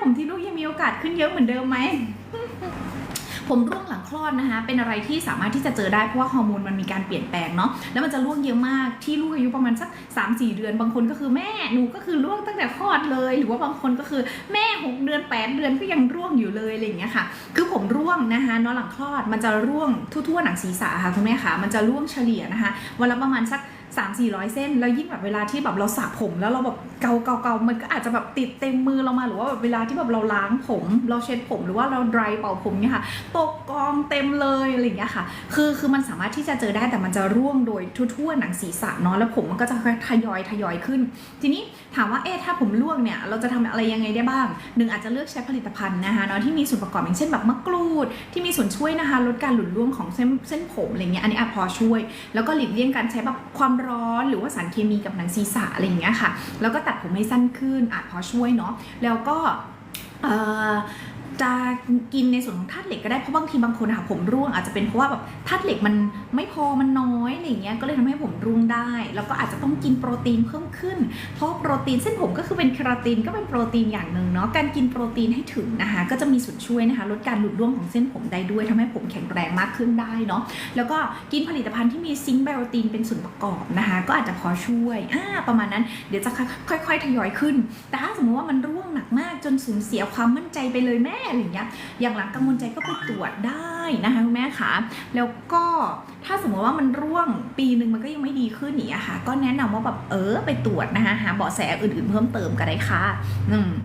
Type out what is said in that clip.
ผมที่ลูกยังมีโอกาสขึ้นเยอะเหมือนเดิมไหม ผมร่วงหลังคลอดนะคะ เป็นอะไรที่สามารถที่จะเจอได้เพราะว่าฮอร์โมนมันมีการเปลี่ยนแปลงเนาะ แล้วมันจะร่วงเยอะมาก ที่ลูกอายุประมาณสัก 3-4 เดือน บางคนก็คือแม่หนูก็คือร่วงตั้งแต่คลอดเลย หรือว่าบางคนก็คือแม่6เดือน 8 เดือนก็ยังร่วงอยู่เลยอะไรอย่างเงี้ยค่ะ คือผมร่วงนะคะเนาะหลังคลอดมันจะร่วงทั่วๆหนังศีรษะค่ะคุณแม่ค่ะ มันจะร่วงเฉลี่ยนะคะวันละประมาณสัก 3 4 0 0 เส้น แล้วยิ่งแบบเวลาที่แบบเราสระผมแล้วเราแบบเกาเกาเกามันก็อาจจะแบบติดเต็มมือเรามาหรือว่าแบบเวลาที่แบบเราล้างผม เราเช็ดผมหรือว่าเรา dry เป่าผมเนี่ยค่ะตกกองเต็มเลยอะไรอย่างเงี้ยค่ะ คือคือมันสามารถที่จะเจอได้แต่มันจะร่วงโดยทั่วๆหนังศีรษะเนาะแล้วผมมันก็จะทยอยทยอยขึ้น ทีนี้ถามว่าเอ๊ะถ้าผมร่วงเนี่ยเราจะทำอะไรยังไงได้บ้างหนึ่งอาจจะเลือกใช้ผลิตภัณฑ์นะคะเนาะที่มีส่วนประกอบอย่างเช่นแบบมะกรูดที่มีส่วนช่วยนะคะลดการหลุดร่วงของเส้นเส้นผมอะไรเงี้ยอันนี้อาจพอช่วย แล้วก็หลีกเลี่ยงการใช้แบบความรอน หรือว่าสารเคมีกับหนังศีรษะอะไรอย่างเงี้ยค่ะ แล้วก็ตัดผมให้สั้นขึ้นอาจพอช่วยเนาะแล้วก็จะกินในส่วนของธาตุเหล็กก็ได้เพราะบางทีบางคนอะค่ะผมร่วงอาจจะเป็นเพราะว่าแบบ ธาตุเหล็กมันไม่พอมันน้อยอะไรเงี้ยก็เลยทำให้ผมร่วงได้ แล้วก็อาจจะต้องกินโปรตีนเพิ่มขึ้น เพราะโปรตีนเส้นผมก็คือเป็นเคราตินก็เป็นโปรตีนอย่างหนึ่งเนาะการกินโปรตีนให้ถึงนะคะก็จะมีส่วนช่วยนะคะลดการหลุดร่วงของเส้นผมได้ด้วยทำให้ผมแข็งแรงมากขึ้นได้เนาะแล้วก็กินผลิตภัณฑ์ที่มีซิงค์ไบโอตินเป็นส่วนประกอบนะคะก็อาจจะพอช่วยอ่าประมาณนั้นเดี๋ยวจะค่อย ๆ ทยอยขึ้น แต่ถ้าสมมติว่ามันร่วงหนักมากจนสูญเสียความมั่นใจไปเลยแม่อะไรเงี้ยอย่างหลังกังวลใจก็ไปตรวจได้ นะคะคุณแม่คะแล้วก็ถ้าสมมติว่ามันร่วงปีหนึ่งมันก็ยังไม่ดีขึ้นนี่ค่ะ ก็แนะนำว่าแบบเออไปตรวจนะคะหาเบาะแสอื่นๆเพิ่มเติมก็ได้ค่ะอืม